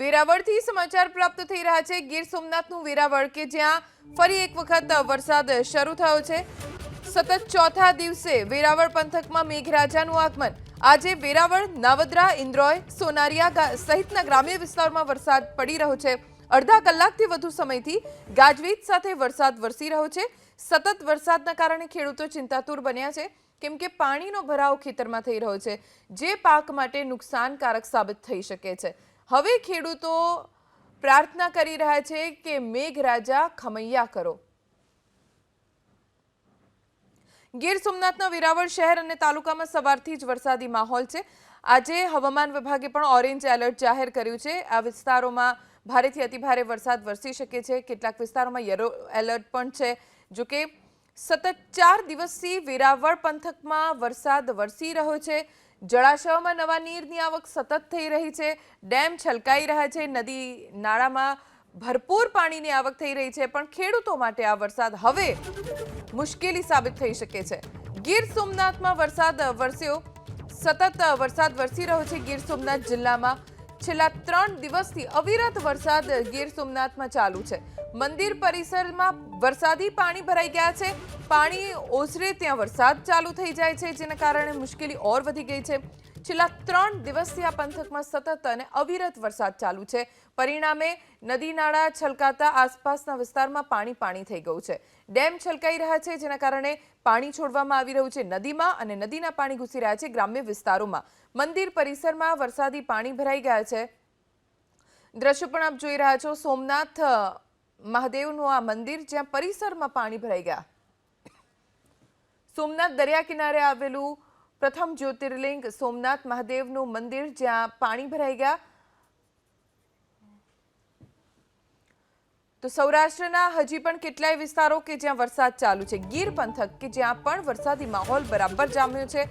વેરાવળથી સમાચાર પ્રાપ્ત થઈ રહ્યા છે. ગીર સોમનાથનું વેરાવળ કે જ્યાં ફરી એક વખત વરસાદ શરૂ થયો છે. સતત ચોથા દિવસે વેરાવળ પંથકમાં મેઘરાજાનું આગમન. આજે વેરાવળ, નાવદ્રા, ઇન્દ્રોય, સોનારિયા સહિતના ગ્રામ્ય વિસ્તારોમાં વરસાદ પડી રહ્યો છે. અડધા કલાકથી વધુ સમયથી ગાજવીજ સાથે વરસાદ વરસી રહ્યો છે. સતત વરસાદના કારણે ખેડૂતો ચિંતાતુર બન્યા છે. કેમ કે પાણીનો ભરાવ ખેતરમાં થઈ રહ્યો છે, જે પાક માટે નુકસાનકારક સાબિત થઈ શકે છે. હવે ખેડૂતો પ્રાર્થના કરી રહ્યા છે કે મેઘરાજા ખમૈયા કરો. ગીર સોમનાથના વેરાવળ શહેર અને તાલુકામાં સવારથી જ વરસાદી માહોલ છે. આજે હવામાન વિભાગે પણ ઓરેન્જ એલર્ટ જાહેર કર્યું છે. આ વિસ્તારોમાં ભારેથી અતિભારે વરસાદ વરસી શકે છે. કેટલાક વિસ્તારોમાં યલો એલર્ટ પણ છે. જોકે સતત ચાર દિવસથી વેરાવળ પંથકમાં વરસાદ વરસી રહ્યો છે. જળાશયોમાં નવા નીરની આવક સતત થઈ રહી છે. ડેમ છલકાઈ રહ્યા છે. નદી નાળામાં ભરપૂર પાણીની આવક થઈ રહી છે. પણ ખેડૂતો માટે આ વરસાદ હવે મુશ્કેલી સાબિત થઈ શકે છે. ગીર સોમનાથમાં વરસાદ વરસ્યો. સતત વરસાદ વરસી રહ્યો છે ગીર સોમનાથ જિલ્લામાં. છેલ્લા ત્રણ દિવસથી અવિરત વરસાદ ગીર સોમનાથમાં ચાલુ છે. મંદિર પરિસરમાં વરસાદી પાણી ભરાઈ ગયા છે. પાણી ઓસરે ત્યાં વરસાદ ચાલુ થઈ જાય છે, જેના કારણે મુશ્કેલી ઓર વધી ગઈ છે. છેલ્લા ત્રણ દિવસથી આ પંથકમાં સતત અને અવિરત વરસાદ ચાલુ છે. પરિણામે નદી નાળા છલકાતા આસપાસના વિસ્તારમાં પાણી પાણી થઈ ગયું છે. ડેમ છલકાઈ રહ્યા છે, જેના કારણે પાણી છોડવામાં આવી રહ્યું છે. નદીમાં અને નદીના પાણી ઘૂસી રહ્યા છે ગ્રામ્ય વિસ્તારોમાં. મંદિર પરિસરમાં વરસાદી પાણી ભરાઈ ગયા છે. દ્રશ્યો પણ આપ જોઈ રહ્યા છો. સોમનાથ મહાદેવનું આ મંદિર જ્યાં પરિસરમાં પાણી ભરાઈ ગયા. સોમનાથ દરિયા કિનારે આવેલું પ્રથમ જ્યોતિર્લિંગ સોમનાથ મહાદેવનું મંદિર, જ્યાં પાણી ભરાઈ ગયા. તો સૌરાષ્ટ્રના હજી પણ કેટલાય વિસ્તારો કે જ્યાં વરસાદ ચાલુ છે? ગીર પંથક કે જ્યાં પણ વરસાદી માહોલ બરાબર જામ્યો છે?